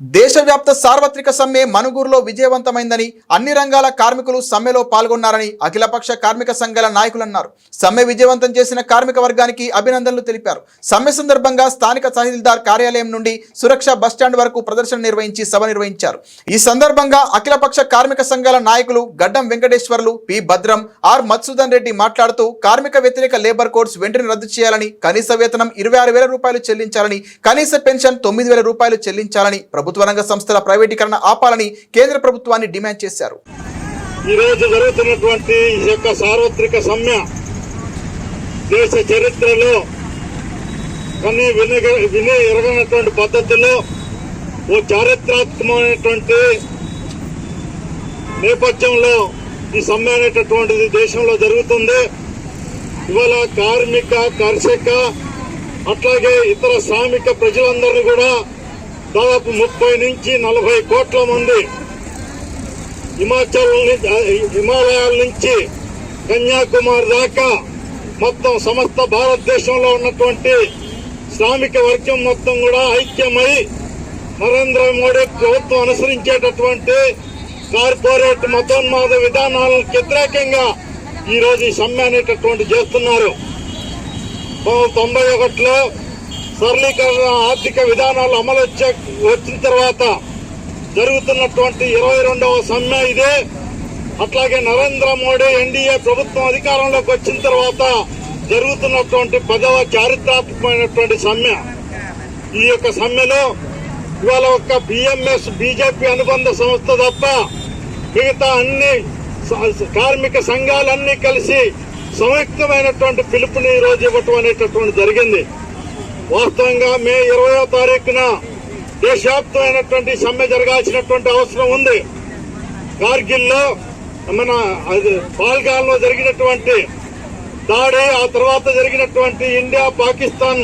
దేశవ్యాప్త సార్వత్రిక సమ్మె మనుగూరులో విజయవంతమైందని అన్ని రంగాల కార్మికులు సమ్మెలో పాల్గొన్నారని అఖిలపక్ష కార్మిక సంఘాల నాయకులు అన్నారు సమ్మె విజయవంతం చేసిన కార్మిక వర్గానికి అభినందనలు తెలిపారు. సమ్మె సందర్భంగా స్థానిక తహసీల్దార్ కార్యాలయం నుండి సురక్ష బస్టాండ్ వరకు ప్రదర్శన నిర్వహించి సభ నిర్వహించారు. ఈ సందర్భంగా అఖిలపక్ష కార్మిక సంఘాల నాయకులు గడ్డం వెంకటేశ్వర్లు పి. భద్రం ఆర్. మత్సూదన్ రెడ్డి మాట్లాడుతూ కార్మిక వ్యతిరేక లేబర్ కోడ్స్ వెంటనే రద్దు చేయాలని కనీస వేతనం ఇరవై ఆరు వేల రూపాయలు చెల్లించాలని కనీస పెన్షన్ తొమ్మిది వేల రూపాయలు చెల్లించాలని ప్రభుత్వ రంగ సంస్థల ప్రైవేటీకరణ ఆపాలని కేంద్ర ప్రభుత్వాన్ని డిమాండ్ చేశారు. ఈ రోజు జరుగుతున్నటువంటి ఈ యొక్క సార్వత్రిక సమ్మె దేశ చరిత్రలో కన్నీ వినగ విని ఎరగనటువంటి పద్ధతిలో ఓ చారిత్రాత్మకమైనటువంటి నేపథ్యంలో ఈ సమ్మె అనేటటువంటిది దేశంలో జరుగుతుంది. ఇవాళ కార్మిక కర్షక అట్లాగే ఇతర శ్రామిక ప్రజలందరినీ కూడా దాదాపు ముప్పై నుంచి నలభై కోట్ల మంది హిమాచల్ హిమాలయాల నుంచి కన్యాకుమారి దాకా మొత్తం సమస్త భారతదేశంలో ఉన్నటువంటి శ్రామిక వర్గం మొత్తం కూడా ఐక్యమై నరేంద్ర మోడీ ప్రభుత్వం అనుసరించేటటువంటి కార్పొరేట్ మతోన్మాద విధానాలకు వ్యతిరేకంగా ఈ రోజు ఈ సమ్మె అనేటటువంటి చేస్తున్నారు. తొంభై ఒకటిలో సరళీకరణ ఆర్థిక విధానాలు అమలు వచ్చే వచ్చిన తర్వాత జరుగుతున్నటువంటి ఇరవై రెండవ సమ్మె ఇదే. అట్లాగే నరేంద్ర మోడీ ఎన్డీఏ ప్రభుత్వం అధికారంలోకి వచ్చిన తర్వాత జరుగుతున్నటువంటి పదవ చారిత్రాత్మకమైనటువంటి సమ్మె. ఈ యొక్క సమ్మెలో ఇవాళ ఒక్క బిఎంఎస్ బీజేపీ అనుబంధ సంస్థ తప్ప మిగతా అన్ని కార్మిక సంఘాలన్నీ కలిసి సంయుక్తమైనటువంటి పిలుపుని ఈరోజు రోజు ఇవ్వటం అనేటటువంటి జరిగింది. వాస్తవంగా మే ఇరవయో తారీఖున దేశవ్యాప్తమైనటువంటి సమ్మె జరగాల్సినటువంటి అవసరం ఉంది. కార్గిల్లో మన అది పాల్గాల్లో జరిగినటువంటి దాడి ఆ తర్వాత జరిగినటువంటి ఇండియా పాకిస్తాన్